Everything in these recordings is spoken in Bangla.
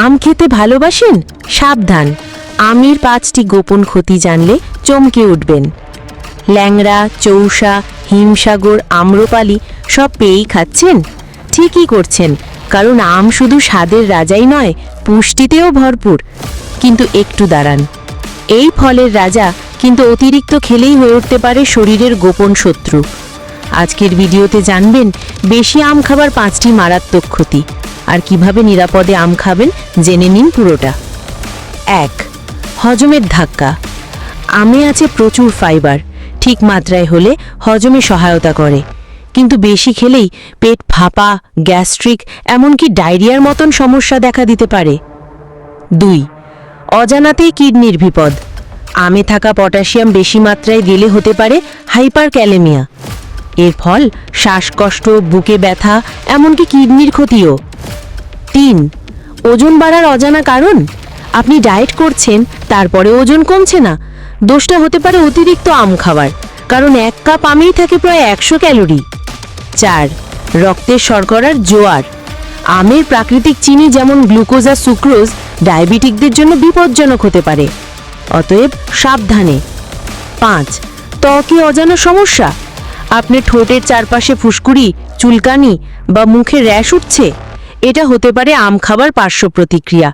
আম খেতে ভালোবাসেন? সাবধান। আমের পাঁচটি গোপন ক্ষতি জানলে চমকে উঠবেন। ল্যাংড়া চৌসা হিমসাগর, আম্রপালি সব পেয়েই খাচ্ছেন? ঠিকই করছেন, কারণ আম শুধু স্বাদের রাজাই নয়, পুষ্টিতেও ভরপুর। কিন্তু একটু দাঁড়ান। এই ফলের রাজা কিন্তু অতিরিক্ত খেলেই হয়ে উঠতে পারে শরীরের গোপন শত্রু। আজকের ভিডিওতে জানবেন, বেশি আম খাবার পাঁচটি মারাত্মক ক্ষতি। আর কীভাবে নিরাপদে আম খাবেন জেনে নিন পুরোটা। এক, হজমের ধাক্কা। আমে আছে প্রচুর ফাইবার, ঠিক মাত্রায় হলে হজমে সহায়তা করে। কিন্তু বেশি খেলেই পেট ফাঁপা, গ্যাস্ট্রিক, এমনকি ডায়রিয়ার মতন সমস্যা দেখা দিতে পারে। দুই, অজানাতেই কিডনির বিপদ। আমে থাকা পটাশিয়াম বেশি মাত্রায় গেলে হতে পারে হাইপার ক্যালেমিয়া এর ফল শ্বাসকষ্ট, বুকে ব্যথা, এমনকি কিডনির ক্ষতিও। তিন। ওজন বাড়ার অজানা কারণ? আপনি ডায়েট করছেন, তারপরে ওজন কমছে না। দোষটা হতে পারে অতিরিক্ত আম খাবার কারণ এক কাপ আমেই থাকে প্রায় একশো ক্যালোরি। চার, রক্তের শর্করার জোয়ার। আমের প্রাকৃতিক চিনি যেমন গ্লুকোজ আর সুক্রোজ ডায়াবেটিকদের জন্য বিপজ্জনক হতে পারে। অতএব সাবধানে। পাঁচ, ত্বকে অজানা সমস্যা? আপনি ঠোঁটের চারপাশে ফুসকুড়ি, চুলকানি বা মুখে র্যাশ উঠছে? এটা হতে পারে আম খাবার পার্শ্ব প্রতিক্রিয়া।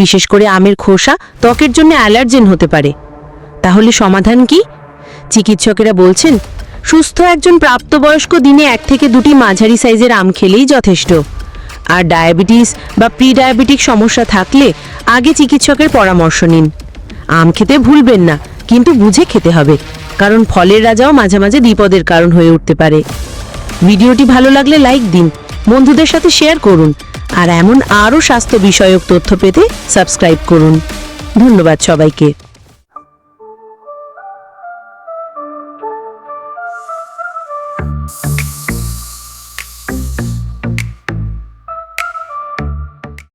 বিশেষ করে আমের খোসা ত্বকের জন্য অ্যালার্জেন হতে পারে। তাহলে সমাধান কি? চিকিৎসকেরা বলছেন, সুস্থ একজন প্রাপ্তবয়স্ক দিনে এক থেকে দুটি মাঝারি সাইজের আম খেলেই যথেষ্ট। আর ডায়াবেটিস বা প্রি ডায়াবেটিক সমস্যা থাকলে আগে চিকিৎসকের পরামর্শ নিন। আম খেতে ভুলবেন না, কিন্তু বুঝে খেতে হবে, কারণ ফলের রাজাও মাঝে মাঝে বিপদের কারণ হয়ে উঠতে পারে। ভিডিওটি ভালো লাগলে লাইক দিন, বন্ধুদের সাথে শেয়ার করুন। আর এমন আরও স্বাস্থ্য বিষয়ক তথ্য পেতে সাবস্ক্রাইব করুন। ধন্যবাদ সবাইকে।